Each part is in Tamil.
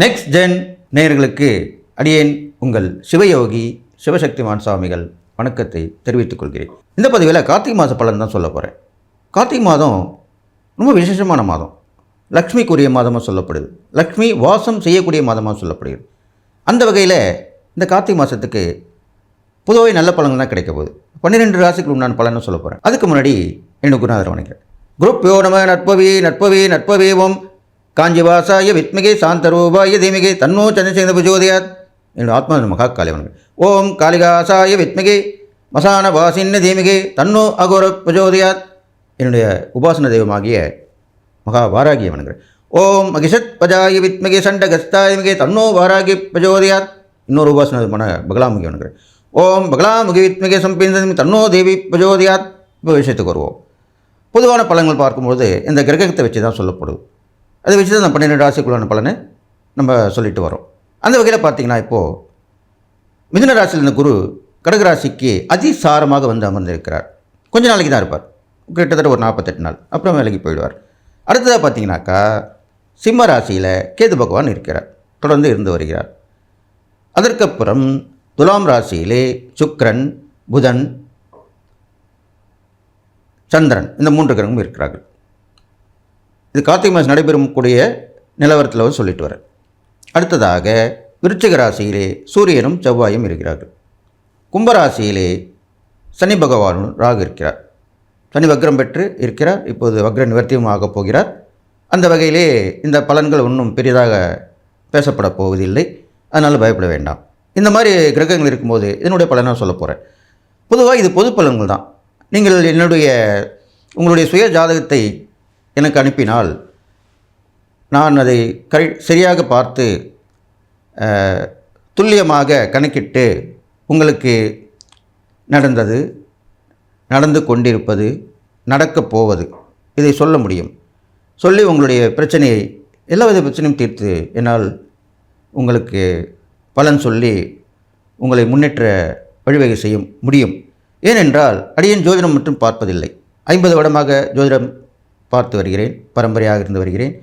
நெக்ஸ்ட் ஜென் நேயர்களுக்கு அடியேன் உங்கள் சிவயோகி சிவசக்திமான் சுவாமிகள் வணக்கத்தை தெரிவித்துக் கொள்கிறேன். இந்த பதிவில் கார்த்திகை மாத பலன் தான் சொல்ல போகிறேன் கார்த்திகை மாதம் ரொம்ப விசேஷமான மாதம். லக்ஷ்மிக்குரிய மாதமாக சொல்லப்படுது. லக்ஷ்மி வாசம் செய்யக்கூடிய மாதமாக சொல்லப்படுகிறது. அந்த வகையில் இந்த கார்த்திகை மாதத்துக்கு பொதுவாக நல்ல பலன்கள் தான் கிடைக்க போகுது. பன்னிரெண்டு ராசிக்கு உண்டான பலன்னு சொல்ல போகிறேன் அதுக்கு முன்னாடி எனக்கு குருநாதர் வணங்குறேன் குரூப் யோ நம நட்பவி நட்பவி நட்பவேவம் காஞ்சிவாசாய வித்மிகை சாந்தரூபாய தீமிகை தன்னோ சந்திரசேகர புஜோதயாத். என்னோட ஆத்மா மகா காளி ஓம் காளிகாசாய வித்மிகை மசான வாசின்ன தீமிகை தன்னோ அகோர பிரஜோதயாத் என்னுடைய உபாசன தெய்வமாகிய மகா வாராகியவன்கள் ஓம் மகிஷத் பஜாய வித்மிகை சண்ட கஸ்தாயமிகை தன்னோ வாராகி பிரஜோதயாத் இன்னொரு உபாசனமான பகலாமுகி வணங்குறேன் ஓம் பகலாமுகி வித்மிகே சம்பேந்திரமி தன்னோ தேவி பிரஜோதயாத் இப்போ விஷயத்துக்கு வருவோம். பொதுவான பலன்கள் பார்க்கும்போது இந்த கிரகத்தை வச்சு தான் சொல்லப்படுது அதை வச்சு தான் அந்த பன்னிரெண்டு ராசிக்குள்ளான பலனை நம்ம சொல்லிட்டு வரோம். அந்த வகையில் பார்த்தீங்கன்னா இப்போது மிதுன ராசியில் இருந்த குரு கடகராசிக்கு அதிசாரமாக வந்து அமர்ந்திருக்கிறார். கொஞ்ச நாளைக்கு தான் இருப்பார். கிட்டத்தட்ட ஒரு நாற்பத்தெட்டு நாள். அப்புறம் வேலைக்கு போயிடுவார். அடுத்ததாக பார்த்தீங்கன்னாக்கா சிம்ம ராசியில் கேது பகவான் இருக்கிறார். தொடர்ந்து இருந்து வருகிறார். அதற்கப்புறம் துலாம் ராசியிலே சுக்ரன் புதன் சந்திரன் இந்த மூன்று கிரகமும் இருக்கிறார்கள். இது கார்த்திகை மாதம் நடைபெறும் கூடிய நிலவரத்தில் வந்து சொல்லிட்டு வரேன் அடுத்ததாக விருச்சிக ராசியிலே சூரியனும் செவ்வாயும் இருக்கிறார்கள். கும்பராசியிலே சனி பகவானும் ராகு இருக்கிறார். சனி வக்ரம் பெற்று இருக்கிறார். இப்போது வக்ர நிவர்த்தியும் ஆகப் போகிறார். அந்த வகையிலே இந்த பலன்கள் ஒன்றும் பெரிதாக பேசப்பட போவதில்லை. அதனால் பயப்பட வேண்டாம். இந்த மாதிரி கிரகங்கள் இருக்கும்போது இதனுடைய பலனாக சொல்ல போகிறேன் பொதுவாக இது பொது பலன்கள் தான். நீங்கள் என்னுடைய உங்களுடைய சுய ஜாதகத்தை எனக்கு அனுப்பினால் நான் அதை கரை சரியாக பார்த்து துல்லியமாக கணக்கிட்டு உங்களுக்கு நடந்தது நடந்து கொண்டிருப்பது நடக்கப் போவது இதை சொல்ல முடியும். சொல்லி உங்களுடைய பிரச்சனையை எல்லா வித பிரச்சனையும் தீர்த்து என்னால் உங்களுக்கு பலன் சொல்லி உங்களை முன்னேற்ற வழிவகை செய்ய முடியும். ஏனென்றால் அடியேன் ஜோதிடம் மட்டும் பார்ப்பதில்லை. ஐம்பது வருடமாக ஜோதிடம் பார்த்து வருகிறேன் பரம்பரையாக இருந்து வருகிறேன்.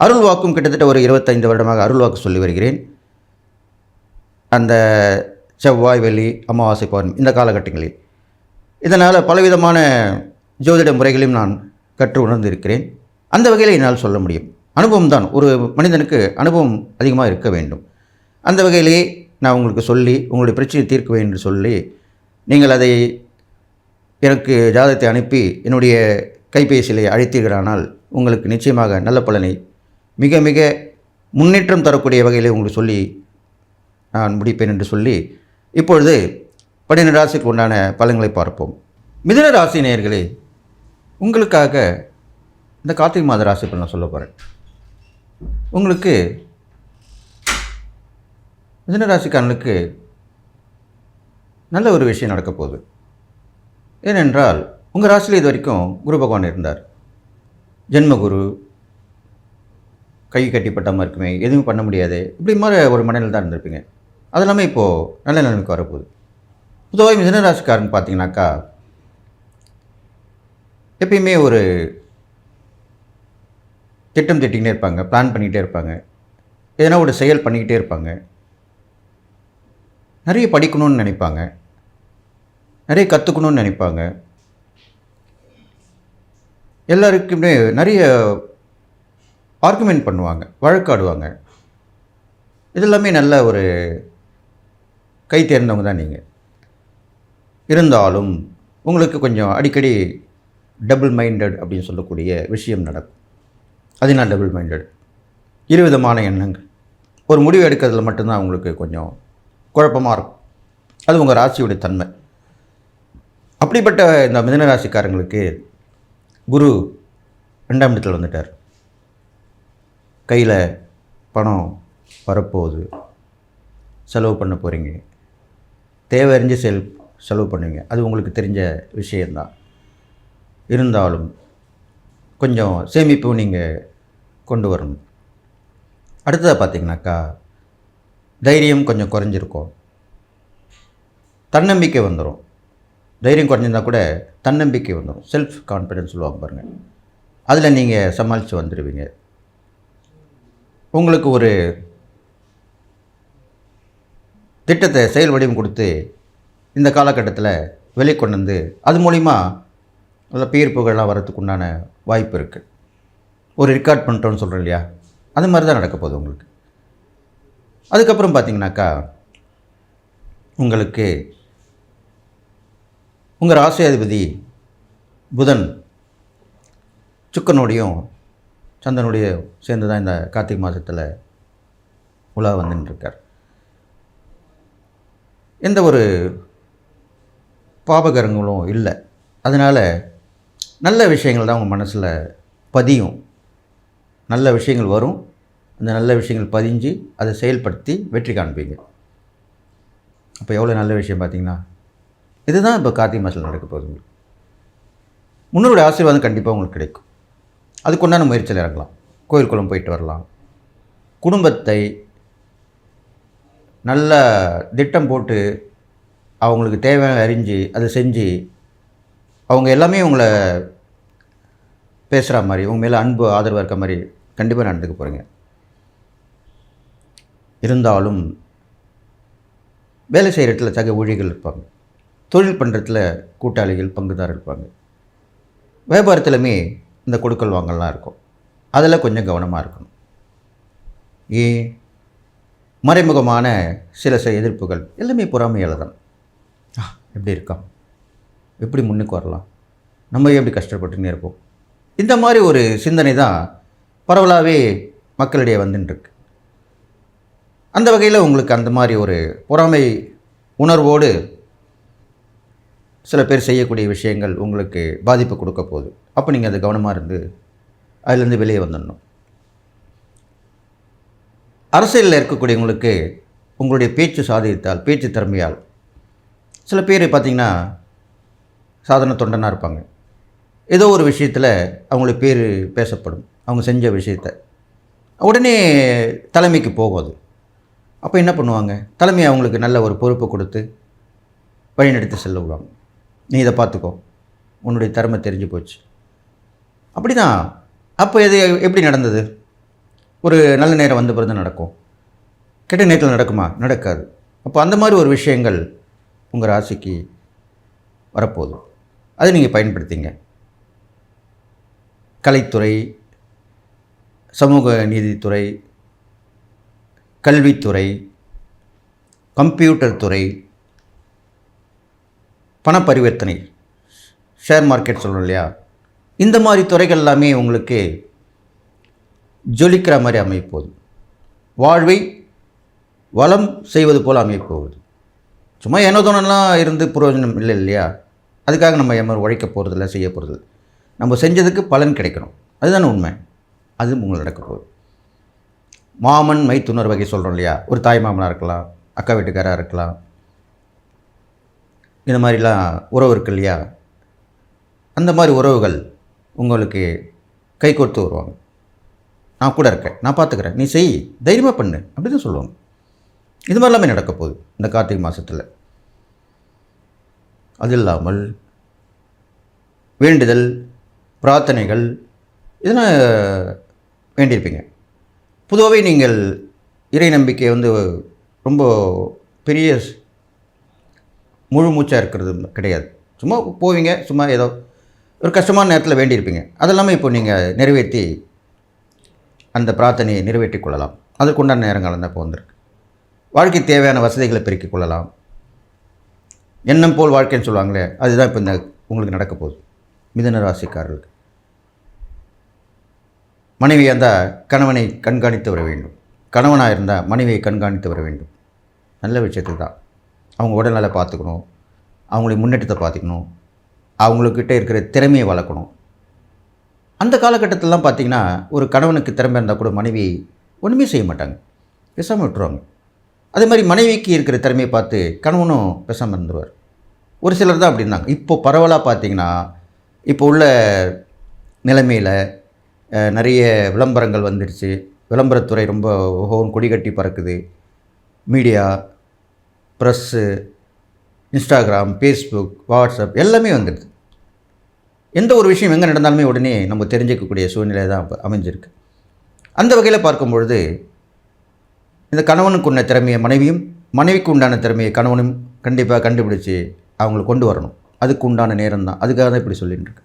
அருள் வாக்கும் கிட்டத்தட்ட ஒரு இருபத்தைந்து வருடமாக அருள் வாக்கு சொல்லி வருகிறேன். அந்த செவ்வாய் வெள்ளி அமாவாசை பௌர்ணமி இந்த காலகட்டங்களில். இதனால் பலவிதமான ஜோதிட முறைகளையும் நான் கற்று உணர்ந்திருக்கிறேன் அந்த வகையில் என்னால் சொல்ல முடியும். அனுபவம் தான். ஒரு மனிதனுக்கு அனுபவம் அதிகமாக இருக்க வேண்டும். அந்த வகையிலே நான் உங்களுக்கு சொல்லி உங்களுடைய பிரச்சனையை தீர்க்க வேண்டும் என்று சொல்லி நீங்கள் அதை எனக்கு ஜாதகத்தை அனுப்பி என்னுடைய கைபேசியிலே அழைத்தீர்களானால் உங்களுக்கு நிச்சயமாக நல்ல பலனை மிக மிக முன்னேற்றம் தரக்கூடிய வகையிலே உங்களுக்கு சொல்லி நான் முடிப்பேன் என்று சொல்லி இப்பொழுது பன்னிரெண்டு ராசிக்கு உண்டான பலன்களை பார்ப்போம். மிதன ராசி நேயர்களே உங்களுக்காக இந்த கார்த்திகை மாத ராசி பலன் நான் சொல்ல போகிறேன் உங்களுக்கு மிதன ராசிக்காரனுக்கு நல்ல ஒரு விஷயம் நடக்க போகுது. ஏனென்றால் உங்கள் ராசியில் இது வரைக்கும் குரு பகவான் இருந்தார். ஜென்மகுரு கை கட்டிப்பட்ட மாதிரி இருக்குமே எதுவும் பண்ண முடியாது இப்படி மாதிரி ஒரு மனநிலை தான் இருந்திருப்பீங்க. அது எல்லாமே இப்போது நல்ல நிலைமைக்கு வரப்போகுது. பொதுவாக மிதன ராசிக்காரன் பார்த்தீங்கன்னாக்கா எப்பயுமே ஒரு திட்டம் திட்டிக்கிட்டே இருப்பாங்க பிளான் பண்ணிக்கிட்டே இருப்பாங்க எதனா ஒரு செயல் பண்ணிக்கிட்டே இருப்பாங்க. நிறைய படிக்கணும்னு நினைப்பாங்க. நிறைய கற்றுக்கணும்னு நினைப்பாங்க. எல்லாருக்குமே நிறைய ஆர்குமெண்ட் பண்ணுவாங்க வழக்காடுவாங்க. இதெல்லாமே நல்ல ஒரு கை தேர்ந்தவங்க தான் நீங்கள் இருந்தாலும் உங்களுக்கு கொஞ்சம் அடிக்கடி டபுள் மைண்டட் அப்படின்னு சொல்லக்கூடிய விஷயம் நடக்கும். அது நான் டபுள் மைண்டட் இருவிதமான எண்ணங்கள். ஒரு முடிவு எடுக்கிறதுல மட்டும்தான் உங்களுக்கு கொஞ்சம் குழப்பமாக இருக்கும். அது உங்கள் ராசியுடைய தன்மை. அப்படிப்பட்ட இந்த மிதனராசிக்காரங்களுக்கு குரு ரெண்டாம் இடத்தில் வந்துட்டார். கையில் பணம் வரப்போகுது. செலவு பண்ண போகிறீங்க தேவை அறிஞ்சு செல் செலவு பண்ணுவீங்க. அது உங்களுக்கு தெரிஞ்ச விஷயந்தான் இருந்தாலும் கொஞ்சம் சேமிப்பு நீங்கள் கொண்டு வரணும். அடுத்ததாக பார்த்தீங்கன்னாக்கா தைரியம் கொஞ்சம் குறைஞ்சிருக்கும். தன்னம்பிக்கை வந்துடும் தைரியம் குறைஞ்சிருந்தா கூட தன்னம்பிக்கை வந்துடும் செல்ஃப் கான்ஃபிடென்ஸ் சொல்லுவாங்க பாருங்கள் அதில் நீங்கள் சமாளித்து வந்துடுவீங்க உங்களுக்கு ஒரு திட்டத்தை செயல் வடிவம் கொடுத்து இந்த காலகட்டத்தில் வெளிக்கொண்டு வந்து அது மூலிமா நல்ல பேர் புகழெலாம் வரத்துக்கு உண்டான வாய்ப்பு இருக்குது ஒரு ரெக்கார்ட் பண்ணுறோன்னு சொல்கிறோம் இல்லையா? அது மாதிரி தான் நடக்க போகுது உங்களுக்கு. அதுக்கப்புறம் பார்த்தீங்கன்னாக்கா உங்களுக்கு உங்கள் ராசியாதிபதி புதன் சுக்கனுடையும் சந்தனுடைய சேர்ந்து தான் இந்த கார்த்திகை மாதத்தில் உலா வந்துட்டுருக்கார் எந்த ஒரு பாபகரங்களும் இல்லை. அதனால் நல்ல விஷயங்கள் தான் உங்கள் மனசில் பதியும். நல்ல விஷயங்கள் வரும். அந்த நல்ல விஷயங்கள் பதிஞ்சு அதை செயல்படுத்தி வெற்றி காண்பீங்க. அப்போ எவ்வளோ நல்ல விஷயம் பார்த்தீங்கன்னா இதுதான் இப்போ கார்த்திகை மாதத்தில் நடக்க போகுது உங்களுக்கு. முன்னோருடைய ஆசீர்வாதம் கண்டிப்பாக உங்களுக்கு கிடைக்கும். அதுக்குண்டான முயற்சியில் இறங்கலாம். கோயில் குளம் போயிட்டு வரலாம். குடும்பத்தை நல்ல திட்டம் போட்டு அவங்களுக்கு தேவையான அறிஞ்சு அதை செஞ்சு அவங்க எல்லாமே உங்களை பேசுகிற மாதிரி உங்கள் மேலே அன்பு ஆதரவாக இருக்க மாதிரி கண்டிப்பாக நடந்துக்க போகிறீங்க இருந்தாலும் வேலை செய்கிற இடத்துல சக ஊழியர்கள் இருப்பாங்க. தொழில் பண்ணுறதுல கூட்டாளிகள் பங்குதாரர் இருப்பாங்க. வியாபாரத்துலையுமே இந்த கொடுக்கல் வாங்கலாம் இருக்கும். அதில் கொஞ்சம் கவனமாக இருக்கணும். ஏன்? மறைமுகமான சில சில எதிர்ப்புகள் எல்லாமே பொறாமையால் தான் ஆ, எப்படி இருக்கான்? எப்படி முன்னுக்கு வரலாம்? நம்ம எப்படி கஷ்டப்பட்டுன்னு இருப்போம்? இந்த மாதிரி ஒரு சிந்தனை தான் பரவலாகவே மக்களிடையே வந்துட்டுருக்கு அந்த வகையில் உங்களுக்கு அந்த மாதிரி ஒரு பொறாமை உணர்வோடு சில பேர் செய்யக்கூடிய விஷயங்கள் உங்களுக்கு பாதிப்பு கொடுக்க போகுது. அப்போ நீங்கள் அது கவனமாக இருந்து அதிலேருந்து வெளியே வந்துடணும். அரசியலில் இருக்கக்கூடியவங்களுக்கு உங்களுடைய பேச்சு சாதித்தால் பேச்சு திறமையால் சில பேர் பார்த்திங்கன்னா சாதாரண தொண்டனாக இருப்பாங்க. ஏதோ ஒரு விஷயத்தில் அவங்களுடைய பேர் பேசப்படும். அவங்க செஞ்ச விஷயத்தை. உடனே தலைமைக்கு போகும் அப்போ என்ன பண்ணுவாங்க? தலைமை அவங்களுக்கு நல்ல ஒரு பொறுப்பு கொடுத்து வழிநடத்தி செல்ல விடுவாங்க. நீ இதை பார்த்துக்கோ. உன்னுடைய திறமை தெரிஞ்சு போச்சு. அப்படி தான் அப்போ எது எப்படி நடந்தது? ஒரு நல்ல நேரம் வந்த பிறகு நடக்கும். கெட்ட நேரத்தில் நடக்குமா? நடக்காது. அப்போ அந்த மாதிரி ஒரு விஷயங்கள் உங்கள் ராசிக்கு வரப்போகுது. அதை நீங்கள் பயன்படுத்திங்க. கலைத்துறை சமூக நீதித்துறை கல்வித்துறை கம்ப்யூட்டர் துறை பண பரிவர்த்தனை ஷேர் மார்க்கெட் சொல்கிறோம் இல்லையா? இந்த மாதிரி துறைகள் எல்லாமே உங்களுக்கு ஜொலிக்கிற மாதிரி அமைப்போகுது வாழ்வை வளம் செய்வது போல் அமைப்போகுது சும்மா ஏனோ இருந்து பிரயோஜனம் இல்லை இல்லையா? அதுக்காக நம்ம எம்மர் உழைக்க போகிறதில்ல செய்ய போகிறதில்ல நம்ம செஞ்சதுக்கு பலன் கிடைக்கணும். அதுதானே உண்மை. அது உங்களுக்கு நடக்க போகுது. மாமன் மைத்துனர் வகை சொல்கிறோம் இல்லையா? ஒரு தாய் மாமனாக இருக்கலாம் அக்கா வீட்டுக்காராக இருக்கலாம் இந்த மாதிரிலாம் உறவு இருக்கு இல்லையா? அந்த மாதிரி உறவுகள் உங்களுக்கு கை கொடுத்து வருவாங்க. நான் கூட இருக்கேன் நான் பார்த்துக்கிறேன் நீ செய் தைரியமாக பண்ணு அப்படி தான் சொல்லுவாங்க. இது மாதிரி எல்லாமே நடக்க போகுது இந்த கார்த்திகை மாதத்தில் அது இல்லாமல் வேண்டுதல் பிரார்த்தனைகள் இதெல்லாம் வேண்டியிருப்பீங்க. பொதுவாகவே நீங்கள் இறை நம்பிக்கை வந்து ரொம்ப பெரிய முழு மூச்சாக இருக்கிறது கிடையாது. சும்மா போவீங்க சும்மா ஏதோ ஒரு கஷ்டமான நேரத்தில் வேண்டியிருப்பீங்க. அதெல்லாமே இப்போ நீங்கள் நிறைவேற்றி அந்த பிரார்த்தனையை நிறைவேற்றிக் கொள்ளலாம். அதற்குண்டான நேரங்கள் தான் இப்போ வந்திருக்கு. வாழ்க்கை தேவையான வசதிகளை பெருக்கிக் கொள்ளலாம். எண்ணம் போல் வாழ்க்கைன்னு சொல்லுவாங்களே அதுதான் இப்போ இந்த உங்களுக்கு நடக்க போகுது. மிதன ராசிக்காரர்களுக்கு. மனைவியாக இருந்தால் கணவனை கண்காணித்து வர வேண்டும். கணவனாக இருந்தால் மனைவியை கண்காணித்து வர வேண்டும். நல்ல விஷயத்துக்கு தான். அவங்க உடல்நலை பார்த்துக்கணும். அவங்களுடைய முன்னேற்றத்தை பார்த்துக்கணும். அவங்கக்கிட்ட இருக்கிற திறமையை வளர்க்கணும். அந்த காலகட்டத்திலலாம் பார்த்தீங்கன்னா ஒரு கணவனுக்கு திறமை இருந்தால் கூட மனைவி ஒன்றுமே செய்ய மாட்டாங்க. பேசாமல் விட்டுருவாங்க. அதே மாதிரி மனைவிக்கு இருக்கிற திறமையை பார்த்து கணவனும் பேசாமல் இருந்துருவார். ஒரு சிலர் தான் அப்படி இருந்தாங்க. இப்போ பரவலாக பார்த்தீங்கன்னா இப்போ உள்ள நிலைமையில் நிறைய விளம்பரங்கள் வந்துடுச்சு விளம்பரத்துறை ரொம்ப ஓஹோன்னு கொடி கட்டி பறக்குது. Media press Instagram Facebook WhatsApp எல்லாமே வந்துடுது. எந்த ஒரு விஷயம் எங்கே நடந்தாலுமே உடனே நம்ம தெரிஞ்சுக்கக்கூடிய சூழ்நிலை தான் இப்போ அமைஞ்சிருக்கு. அந்த வகையில் பார்க்கும் பொழுது இந்த கணவனுக்கு உள்ள திறமையை மனைவியும் மனைவிக்கு உண்டான திறமையை கணவனும் கண்டிப்பாக கண்டுபிடிச்சி அவங்கள கொண்டு வரணும். அதுக்கு உண்டான நேரம் தான். அதுக்காக தான் இப்படி சொல்லிட்டு இருக்கு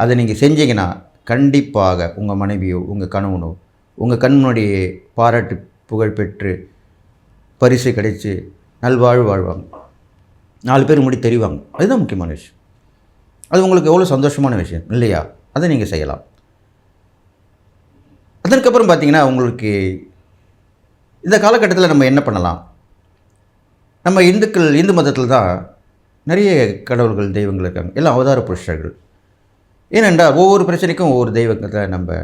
அதை நீங்கள் செஞ்சீங்கன்னா கண்டிப்பாக உங்கள் மனைவியோ உங்கள் கணவனோ உங்கள் கண் முன்னாடியே பாராட்டு புகழ் பெற்று பரிசு கிடைச்சி நல்வாழ்வு வாழ்வாங்க. நாலு பேர் முடி தெரிவாங்க. அதுதான் முக்கியமான விஷயம். அது உங்களுக்கு எவ்வளோ சந்தோஷமான விஷயம்? இல்லையா? அதை நீங்கள் செய்யலாம். அதற்கப்புறம் பார்த்தீங்கன்னா உங்களுக்கு இந்த காலகட்டத்தில் நம்ம என்ன பண்ணலாம்? நம்ம இந்துக்கள் இந்து மதத்தில் தான் நிறைய கடவுள்கள் தெய்வங்கள் இருக்காங்க. எல்லாம் அவதார புருஷர்கள். ஏனென்றால் ஒவ்வொரு பிரச்சனைக்கும் ஒவ்வொரு தெய்வத்தை நம்ம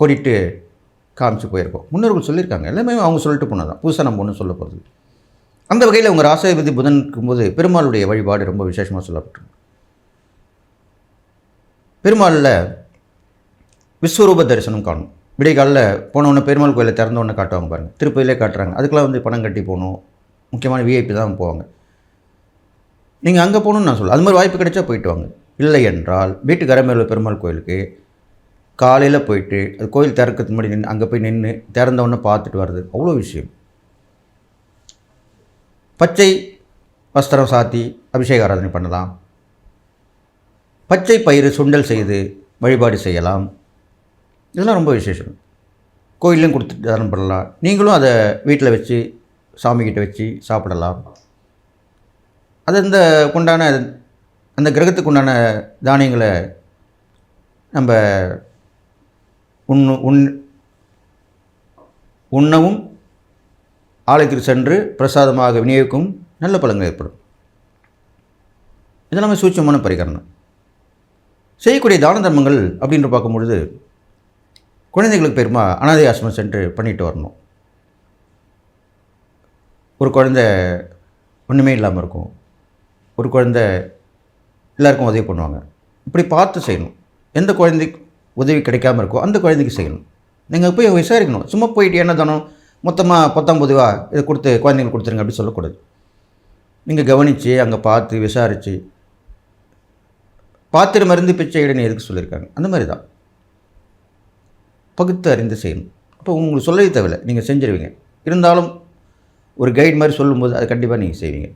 கொடிட்டு காமிச்சு போயிருக்கோம். முன்னோர்கள் சொல்லியிருக்காங்க. எல்லாமே அவங்க சொல்லிட்டு போனதான் புதுசாக நம்ம ஒன்றும் சொல்ல போகிறது அந்த வகையில் உங்கள் ராசாதிபதி புதன் இருக்கும்போது பெருமாளுடைய வழிபாடு ரொம்ப விசேஷமாக சொல்லப்பட்டிருக்கு. பெருமாளில் விஸ்வரூப தரிசனம் காணும். விடைக்காலில் போனவொன்னே பெருமாள் கோயிலை திறந்த உடனே காட்டுவாங்க பாருங்கள் திருப்பதியிலே காட்டுறாங்க. அதுக்கெல்லாம் வந்து பணம் கட்டி போகணும். முக்கியமான விஐபி தான் போவாங்க. நீங்கள் அங்கே போகணும்னு நான் சொல்லுவேன் அது மாதிரி வாய்ப்பு கிடைச்சா போயிட்டு வாங்க. இல்லை என்றால் வீட்டுக்கு அரமேல பெருமாள் கோயிலுக்கு காலையில் போயிட்டு அது கோயில் திறக்கிறது முன்னாடி நின்று அங்கே போய் நின்று திறந்தவொடனே பார்த்துட்டு வர்றது அவ்வளோ விஷயம். பச்சை வஸ்திரம் சாத்தி அபிஷேக ஆராதனை பண்ணலாம். பச்சை பயிறு சுண்டல் செய்து வழிபாடு செய்யலாம். இதெல்லாம் ரொம்ப விசேஷம். கோயிலையும் கொடுத்துட்டு தானம் பண்ணலாம். நீங்களும் அதை வீட்டில் வச்சு சாமிக்கிட்ட வச்சு சாப்பிடலாம். அது இந்த உண்டான அந்த கிரகத்துக்கு உண்டான தானியங்களை நம்ம உண்ணு உண் உண்ணவும் ஆலயத்திற்கு சென்று பிரசாதமாக விநியோகிக்கும் நல்ல பலன்கள் ஏற்படும். இதெல்லாமே சூட்சமான பரிகரணம் செய்யக்கூடிய தான தர்மங்கள் அப்படின்னு பார்க்கும்பொழுது குழந்தைகளுக்கு பெருமா அனாதை ஆசிரமம் சென்று பண்ணிட்டு வரணும். ஒரு குழந்த ஒன்றுமே இல்லாமல் இருக்கும். ஒரு குழந்த எல்லாருக்கும் உதவி பண்ணுவாங்க. இப்படி பார்த்து செய்யணும். எந்த குழந்தைக்கு உதவி கிடைக்காம இருக்கோ அந்த குழந்தைக்கு செய்யணும். நீங்கள் போய் விசாரிக்கணும். சும்மா போயிட்டு என்ன தானோ மொத்தமாக பத்தாம் பொதுவாக இதை கொடுத்து குழந்தைங்களுக்கு கொடுத்துருங்க அப்படி சொல்லக்கூடாது. நீங்கள் கவனித்து அங்கே பார்த்து விசாரித்து பாத்திரம் மருந்து பிச்சை இடன்னு எதுக்கு சொல்லியிருக்காங்க? அந்த மாதிரி தான். பகுத்து அறிந்து செய்யணும். அப்போ உங்களுக்கு சொல்லவே தேவையில்லை. நீங்கள் செஞ்சிருவீங்க. இருந்தாலும் ஒரு கைட் மாதிரி சொல்லும்போது அது கண்டிப்பாக நீங்கள் செய்வீங்க.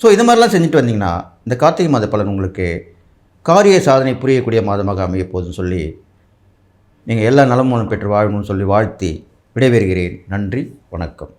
ஸோ இது மாதிரிலாம் செஞ்சுட்டு வந்தீங்கன்னா இந்த கார்த்திகை மாத பலன் உங்களுக்கு காரிய சாதனை புரியக்கூடிய மாதமாக அமைய சொல்லி நீங்கள் எல்லா நலமும் பெற்று வாழணும்னு சொல்லி வாழ்த்தி விடைபெறுகிறேன். நன்றி வணக்கம்.